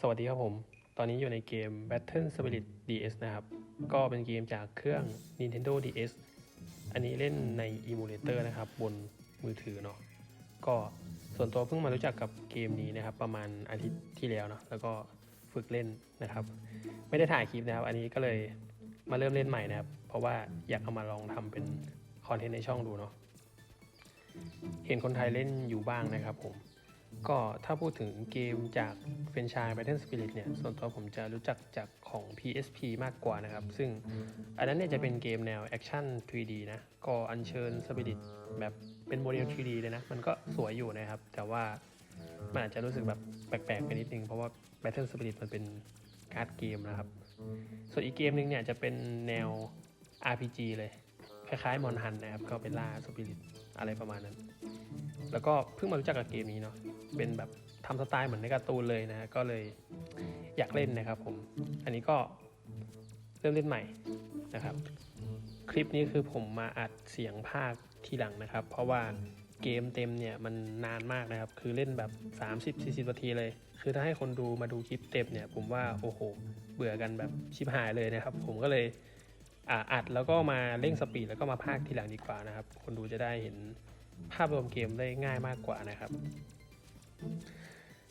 สวัสดีครับผม ตอนนี้อยู่ในเกม Battle Spirit DS นะครับ ก็เป็นเกมจากเครื่อง Nintendo DS อันนี้เล่นใน Emulator นะครับ บนมือถือเนาะ ก็ส่วนตัวเพิ่งมารู้จักกับเกมนี้นะครับ ประมาณอาทิตย์ที่แล้วเนาะ แล้วก็ฝึกเล่นนะครับ ไม่ได้ถ่ายคลิปนะครับ อันนี้ก็เลยมาเริ่มเล่นใหม่นะครับ เพราะว่าอยากเอามาลองทำเป็นคอนเทนต์ในช่องดูเนาะ เห็นคนไทยเล่นอยู่บ้างนะครับผม ก็ถ้าพูดถึงเกมจากเฟรนชาย Battle Spirit เนี่ย ส่วนตัวผมจะรู้จักจากของ PSP มากกว่านะครับ ซึ่งอันนั้นเนี่ยจะเป็นเกมแนวแอคชั่น 3D นะ ก็อัญเชิญ Spirit แบบเป็นโมเดล 3D เลยนะ มันก็สวยอยู่นะครับ แต่ว่ามันอาจจะรู้สึกแบบแปลกๆไปนิดนึง เพราะว่า Battle Spirit มันเป็นการ์ดเกมนะครับ ส่วนอีกเกมหนึงเนี่ยจะเป็นแนว RPG เลย คล้ายๆมอนฮันนะครับ ก็เป็นล่าสปิริต อะไรประมาณนั้น แล้วก็เพิ่งมารู้จักกับเกมนี้เนาะเป็นแบบทำสไตล์เหมือนในการ์ตูนเลยนะก็เลยอยากเล่นนะครับผม อันนี้ก็เริ่มเล่นใหม่นะครับ คลิปนี้คือผมมาอัดเสียงภาคทีหลังนะครับ เพราะว่าเกมเต็มเนี่ยมันนานมากนะครับ คือเล่นแบบ 30-40นาทีเลย คือถ้าให้คนดูมาดูคลิปเต็มเนี่ย ผมว่าโอ้โห เบื่อกันแบบชิบหายเลยนะครับ ผมก็เลย อ่าอัดแล้วก็มาเร่งสปีดแล้วก็มาภาคทีหลังดีกว่านะครับ คนดูจะได้เห็นภาพรวมเกมได้ง่ายมากกว่านะครับ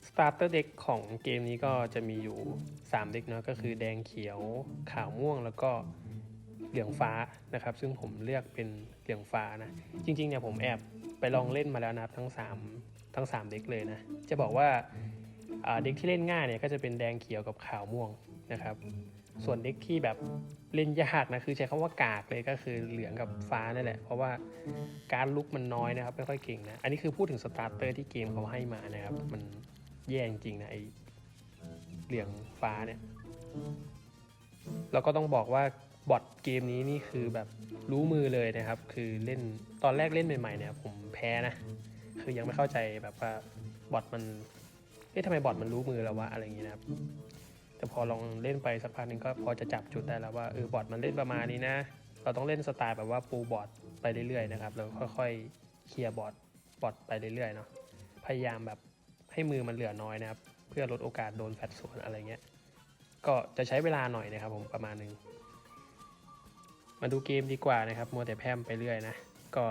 Starter Deck ของเกมนี้ก็จะมีอยู่ 3 เด็กเนาะก็คือแดงเขียวขาวม่วงแล้วก็เหลืองฟ้านะครับ ซึ่งผมเลือกเป็นเหลืองฟ้านะ จริงๆเนี่ยผมแอบไปลองเล่นมาแล้วนะครับทั้ง 3 ทั้ง 3 เด็กเลยนะ จะบอกว่าเด็กที่เล่นง่ายเนี่ยก็จะเป็นแดงเขียวกับขาวม่วงนะครับ ส่วนเด็กที่แบบ เล่นยากนะคือใช้คำว่ากากเลยก็คือเหลืองกับฟ้านั่นแหละ เพราะว่าการลุกมันน้อยนะครับไม่ค่อยเก่งนะอันนี้คือพูดถึงสตาร์เตอร์ที่เกมเขาให้มานะครับ มันแย่จริงๆนะไอเหลืองฟ้าเนี่ยแล้วก็ต้องบอกว่าบอทเกมนี้นี่คือแบบรู้มือเลยนะครับ คือเล่นตอนแรกเล่นใหม่ๆเนี่ยผมแพ้นะ คือยังไม่เข้าใจแบบว่าบอทมันเอ๊ะทำไมบอทมันรู้มือแล้ววะอะไรอย่างงี้นะครับ แต่พอลองเล่นไปสักพักหนึ่งก็พอจะจับจุดได้แล้วว่าเออบอทมันเล่นประมาณนี้นะ เราต้องเล่นสไตล์แบบว่าปูบอทไปเรื่อยๆนะครับแล้วค่อยๆเคลียร์บอทบอทไปเรื่อยๆเนาะพยายามแบบให้มือมันเหลือน้อยนะครับ เพื่อลดโอกาสโดนแฟตส่วนอะไรเงี้ยก็จะใช้เวลาหน่อยนะครับผมประมาณหนึงมาดูเกมดีกว่านะครับมัวแต่แพมไปเรื่อยนะก็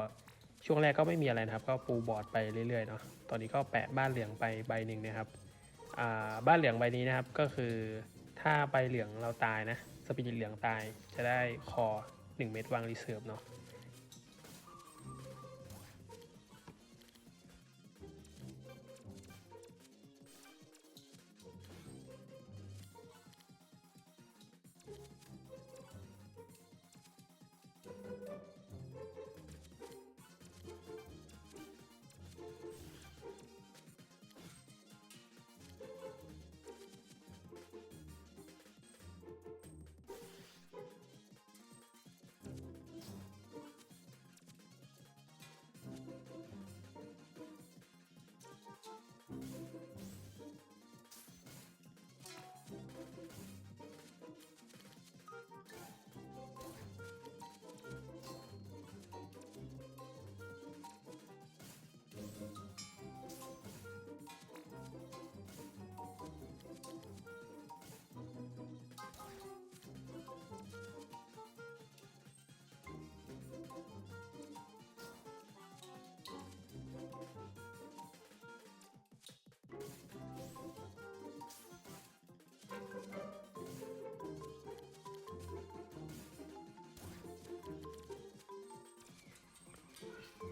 ช่วงแรกก็ไม่มีอะไรนะครับ ก็ปูบอร์ดไปเรื่อยๆเนาะตอนนี้ก็แปะบ้านเหลืองไปใบหนึ่งนะครับ บ้านเหลืองใบนี้นะครับก็คือถ้าใบเหลืองเราตายนะสปิริตเหลืองตายจะได้คอ 1 เม็ดวางรีเซิร์ฟเนาะ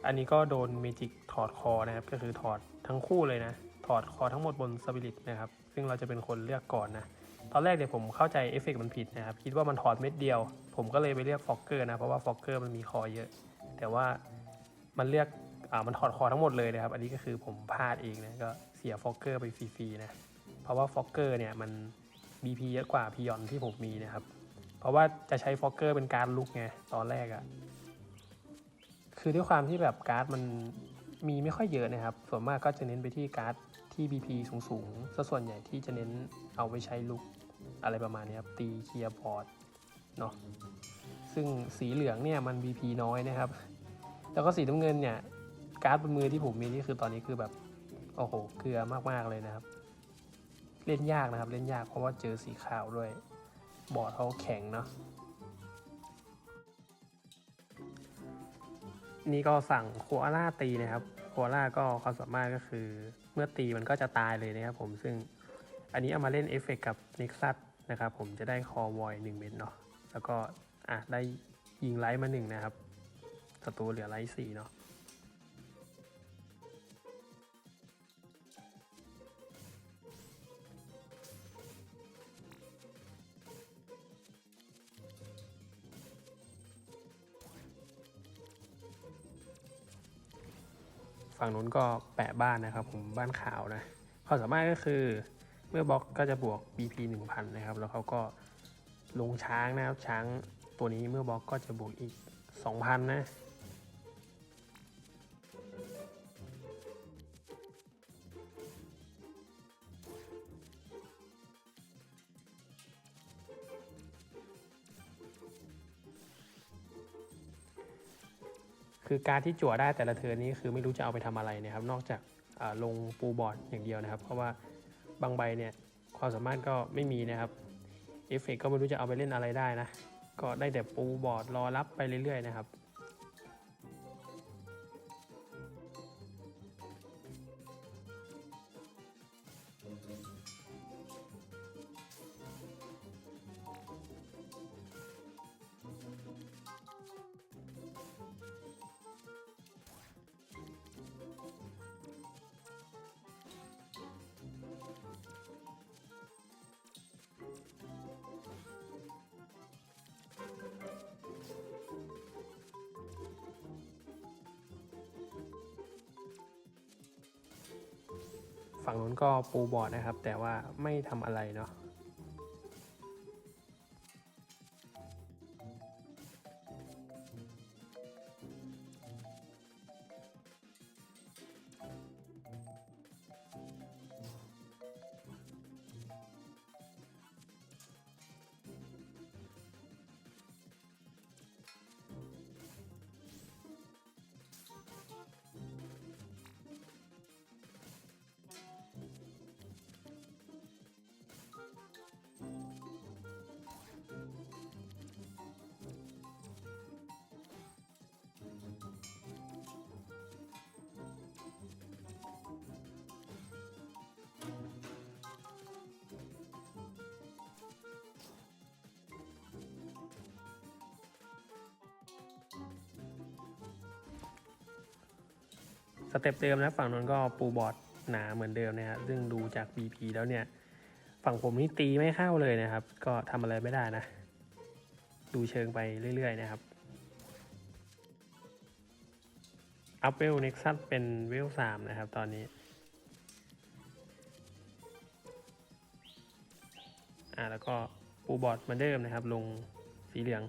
อันนี้ก็โดนเมจิกถอดคอนะครับ ก็คือถอดทั้งคู่เลยนะ ถอดคอทั้งหมดบนสปิริตนะครับ ซึ่งเราจะเป็นคนเลือกก่อนนะ ตอนแรกเนี่ยผมเข้าใจเอฟเฟกต์มันผิดนะครับ คิดว่ามันถอดเม็ดเดียว ผมก็เลยไปเลือกฟอกเกอร์นะ เพราะว่าฟอกเกอร์มันมีคอเยอะ แต่ว่ามันเลือกอ่ามันถอดคอทั้งหมดเลยนะครับ อันนี้ก็คือผมพลาดเองนะ ก็เสียฟอกเกอร์ไปฟรีๆนะ เพราะว่าฟอกเกอร์เนี่ยมัน BP เยอะกว่าพิยอนที่ผมมีนะครับ เพราะว่าจะใช้ฟอกเกอร์เป็นการลุกไงตอนแรกอะ คือด้วยความที่แบบการ์ดมันมีไม่ค่อยเยอะนะครับ ส่วนมากก็จะเน้นไปที่การ์ดที่ BP สูงๆซะส่วนใหญ่ที่จะเน้นเอาไว้ใช้ลุกอะไรประมาณนี้ครับ ตีเคลียร์บอร์ดเนาะ ซึ่งสีเหลืองเนี่ยมัน BP น้อยนะครับ แล้วก็สีน้ำเงินเนี่ย การ์ดบนมือที่ผมมีนี่คือตอนนี้คือแบบ โอ้โห เกลือมากๆเลยนะครับ เล่นยากนะครับ เล่นยากเพราะว่าเจอสีขาวด้วย บอร์ดเขาแข็งเนาะ นี่ก็สั่งโคอาล่าตีนะครับโคอาล่าก็ความสามารถก็คือเมื่อตีมันก็จะตายเลยนะครับผมซึ่งอันนี้เอามาเล่นเอฟเฟกกับนิกซัสนะครับผมจะได้คอวอยหนึ่งเม็ดเนาะแล้วก็อะได้ยิงไลท์มาหนึ่งนะครับศัตรูเหลือไลท์สี่เนาะ ฝั่งนู้นก็แปะบ้านนะครับผมบ้านขาวนะความสามารถก็คือเมื่อบล็อกก็จะบวก BP 1000 นะครับ แล้วเขาก็ลงช้างนะครับช้างตัวนี้เมื่อบล็อกก็จะบวกอีก 2,000 นะ คือการที่จั่วได้แต่ละเทิร์นนี้คือไม่รู้จะเอาไปทำอะไรนะครับ นอกจากาลงปูบอร์ดอย่างเดียวนะครับ เพราะว่าบางใบเนี่ยความสามารถก็ไม่มีนะครับเอฟเฟกก็ไม่รู้จะเอาไปเล่นอะไรได้นะ ก็ได้แต่ปูบอร์ดรอรับไปเรื่อยๆนะครับ ฝั่งนู้นก็ปูบอร์ดนะครับ แต่ว่าไม่ทำอะไรเนาะ สเต็ปเดิมนะฝั่งนู้นก็ปูบอร์ดหนาเหมือนเดิมนะครับซึ่งดูจาก BP แล้วเนี่ย ฝั่งผมนี่ตีไม่เข้าเลยนะครับ ก็ทำอะไรไม่ได้นะ ดูเชิงไปเรื่อย ๆ นะครับ อัพเวลเน็กซัสเป็นเวลสามนะครับตอนนี้อ่าแล้วก็ปูบอร์ดเหมือนเดิมนะครับ ลงสีเหลือง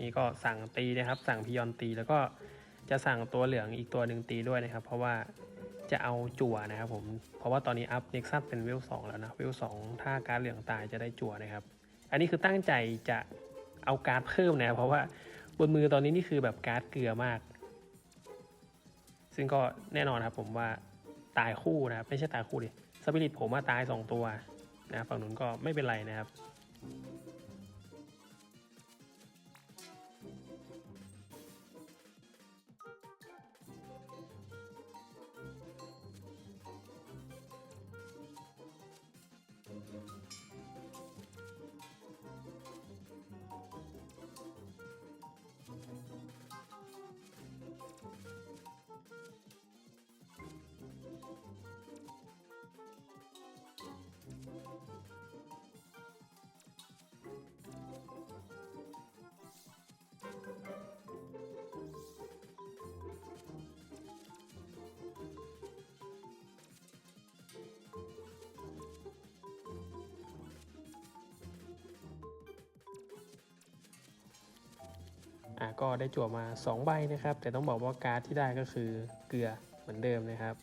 นี่ก็สั่งตีนะครับ สั่งพิยอนตีแล้วก็จะสั่งตัวเหลืองอีกตัวหนึ่งตีด้วยนะครับ เพราะว่าจะเอาจั่วนะครับผม เพราะว่าตอนนี้อัพเน็กซัสเป็นเวลสองแล้วนะ เวลสองถ้าการเหลืองตายจะได้จั่วนะครับ อันนี้คือตั้งใจจะเอาการ์ดเพิ่มนะเพราะว่าบนมือตอนนี้นี่คือแบบการ์ดเกลือมาก ซึ่งก็แน่นอนครับผมว่าตายคู่นะครับไม่ใช่ตายคู่ดิสปิริตผมว่าตายสองตัวนะฝั่งนู้นก็ไม่เป็นไรนะครับ อะก็ได้จั่วมา 2 ใบนะครับ แต่ต้องบอกว่าการ์ดที่ได้ก็คือเกลือเหมือนเดิมนะครับ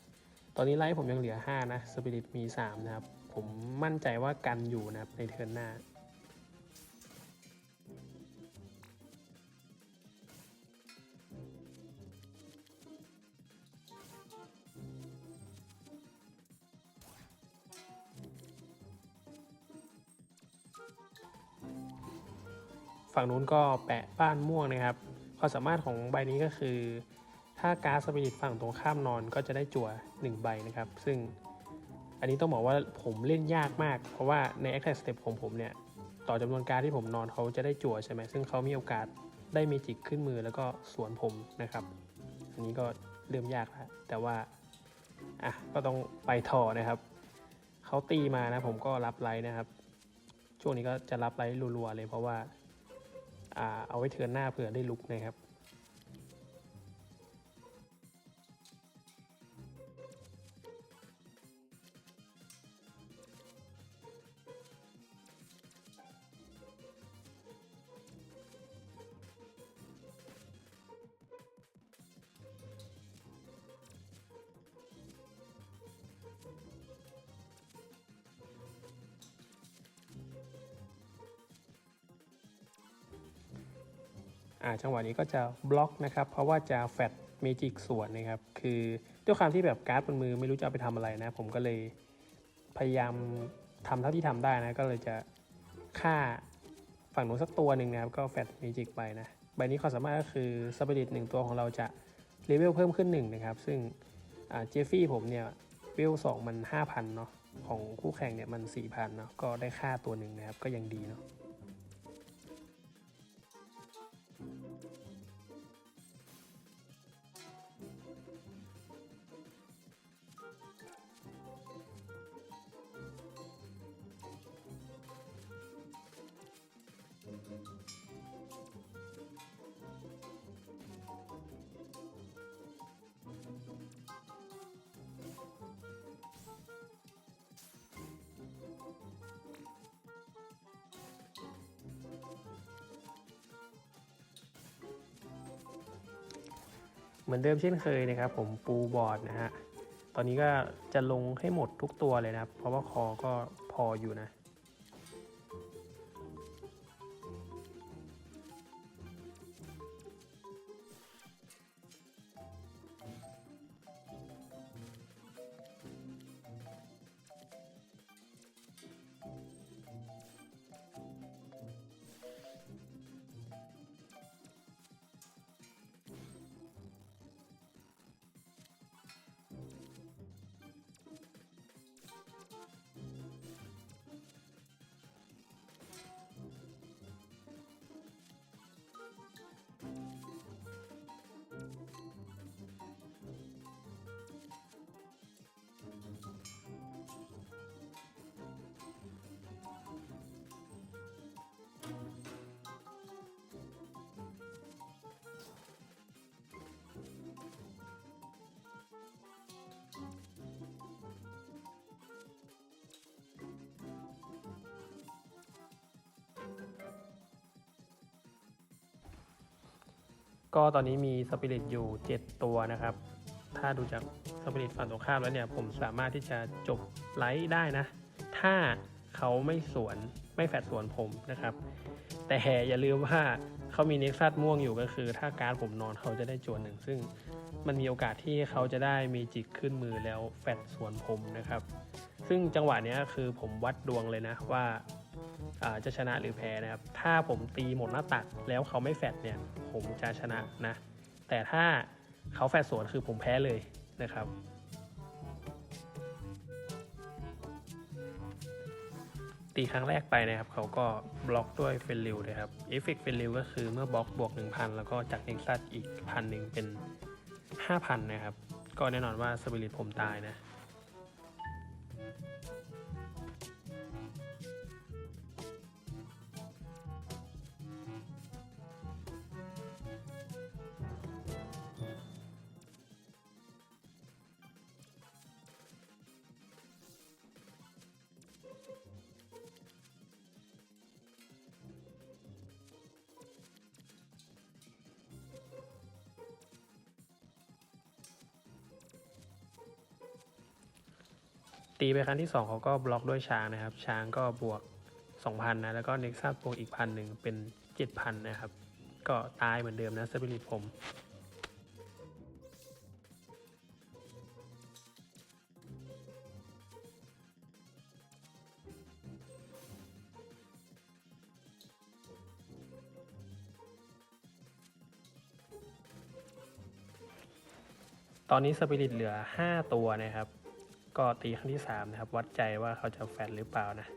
ตอนนี้ไลฟ์ผมยังเหลือ 5 นะสปิริตมี 3 นะครับ ผมมั่นใจว่ากันอยู่นะครับในเทิร์นหน้า ฝั่งนู้นก็แปะบ้านม่วงนะครับความสามารถของใบนี้ก็คือ ถ้าการ์ดสปิริตฝั่งตรงข้ามนอนก็จะได้จั่ว1ใบนะครับ ซึ่งอันนี้ต้องบอกว่าผมเล่นยากมาก เพราะว่าใน Attack Step ของผมเนี่ย ต่อจำนวนการดที่ผมนอนเขาจะได้จั่วใช่ไหมซึ่งเขามีโอกาสได้เมจิกขึ้นมือแล้วก็สวนผมนะครับ อันนี้ก็เริ่มยากแล้วแต่ว่าอะก็ต้องไปต่อนะครับเขาตีมานะผมก็รับไลท์นะครับ ช่วงนี้ก็จะรับไลท์รัวๆเลยเพราะว่า เอาไว้เทือนหน้าเผื่อได้ลุกนะครับ จังหวะนี้ก็จะบล็อกนะครับ เพราะว่าจะแฟดเมจิกส่วนนะครับ คือด้วยความที่แบบการ์ดบนมือไม่รู้จะเอาไปทำอะไรนะ ผมก็เลยพยายามทำเท่าที่ทำได้นะ ก็เลยจะฆ่าฝั่งหนูสักตัวหนึ่งนะครับ ก็แฟดเมจิกไปนะ ใบนี้ความสามารถก็คือสปิริตหนึ่งตัวของเราจะเลเวลเพิ่มขึ้นหนึ่งนะครับ ซึ่งเจฟฟี่ผมเนี่ยเวลสองมัน5,000เนาะ ของคู่แข่งเนี่ยมัน4,000เนาะ ก็ได้ค่าตัวหนึ่งนะครับ ก็ยังดีเนาะ เหมือนเดิมเช่นเคยนะครับ ผมปูบอร์ดนะฮะตอนนี้ก็จะลงให้หมดทุกตัวเลยนะครับ เพราะว่าคอก็พออยู่นะ ก็ตอนนี้มีสปิริตอยู่ 7 ตัวนะครับ ถ้าดูจากสปิริตฝั่งตรงข้ามแล้วเนี่ย ผมสามารถที่จะจบไลท์ได้นะ ถ้าเขาไม่สวนไม่แฟดสวนผมนะครับ แต่อย่าลืมว่าเขามีเน็กซัสม่วงอยู่ก็คือ ถ้าการผมนอนเขาจะได้จวนหนึ่ง ซึ่งมันมีโอกาสที่เขาจะได้เมจิกขึ้นมือแล้วแฟดสวนผมนะครับ ซึ่งจังหวะนี้คือผมวัดดวงเลยนะว่า จะชนะหรือแพ้นะครับ ถ้าผมตีหมดหน้าตักแล้วเขาไม่แฟดเนี่ย ผมจะชนะนะ แต่ถ้าเขาแฟดสวนคือผมแพ้เลยนะครับ ตีครั้งแรกไปนะครับ เขาก็บล็อกด้วยเฟลลิวนะครับ เอฟเฟกต์เฟลลิวก็คือเมื่อบล็อกบวก 1,000 แล้วก็จากเน็กซัสอีกพันหนึ่งเป็น 5,000 นะครับ ก็แน่นอนว่าสปิริตผมตายนะ ตีไปครั้งที่สองเขาก็บล็อกด้วยช้างนะครับ ช้างก็บวก 2,000นะแล้วก็เน็กซัสบวกอีกพันหนึ่งเป็น 7,000 นะครับ ก็ตายเหมือนเดิมนะสปิริตผมตอนนี้สปิริตเหลือ 5 ตัวนะครับ ก็ตีครั้งที่ 3 นะครับ วัดใจว่าเขาจะแฟดหรือเปล่านะ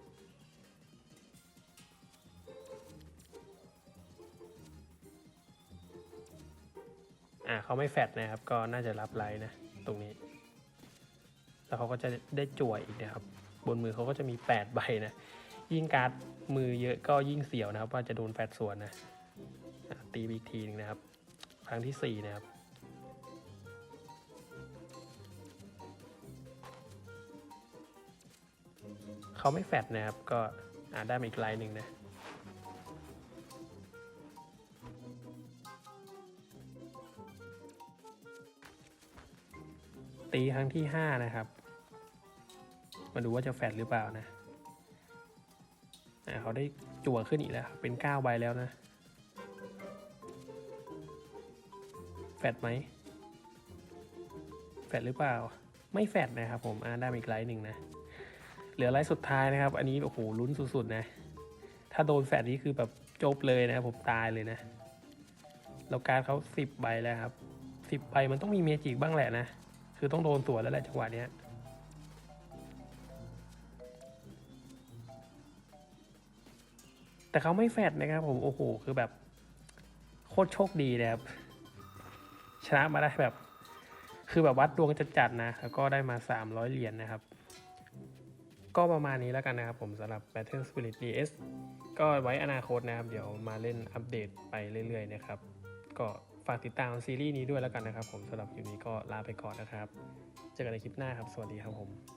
อ่าเขาไม่แฟดนะครับ ก็น่าจะรับไลน์นะ ตรงนี้ แล้วเขาก็จะได้จั่วอีกนะครับ บนมือเขาก็จะมี 8 ใบนะ ยิ่งการ์ดมือเยอะก็ยิ่งเสียวนะครับ ว่าจะโดนแฟดส่วนนะตีอีกทีหนึงนะครับ ครั้งที่ 4 นะครับ เขาไม่แฟดนะครับ ก็อ่าได้มาอีกไลน์หนึ่งนะตีครั้งที่ห้านะครับ มาดูว่าจะแฟดหรือเปล่านะอ่าเขาได้จั่วขึ้นอีกแล้ว เป็นเก้าใบแล้วนะ แฟดไหม แฟดหรือเปล่า ไม่แฟดนะครับผมอ่าได้มาอีกไลน์หนึ่งนะ เหลือไลน์สุดท้ายนะครับ อันนี้โอ้โหลุ้นสุดๆนะ ถ้าโดนแฟดนี้คือแบบจบเลยนะครับผมตายเลยนะแล้วการเขาสิบใบแล้วครับสิบใบมันต้องมีเมจิกบ้างแหละนะ คือต้องโดนสวนแล้วแหละจังหวะเนี้ยแต่เขาไม่แฟดนะครับผมโอ้โหคือแบบโคตรโชคดีนะครับชนะมาได้แบบ คือแบบวัดดวงจัดๆนะแล้วก็ได้มา 300 เหรียญนะครับ ก็ประมาณนี้แล้วกันนะครับผมสำหรับ Battle Spirit DS ก็ไว้อนาคตนะครับ เดี๋ยวมาเล่นอัปเดตไปเรื่อยๆนะครับ ก็ฝากติดตามซีรีส์นี้ด้วยแล้วกันนะครับ ผมสำหรับคลิปนี้ก็ลาไปก่อนนะครับ เจอกันในคลิปหน้าครับ สวัสดีครับผม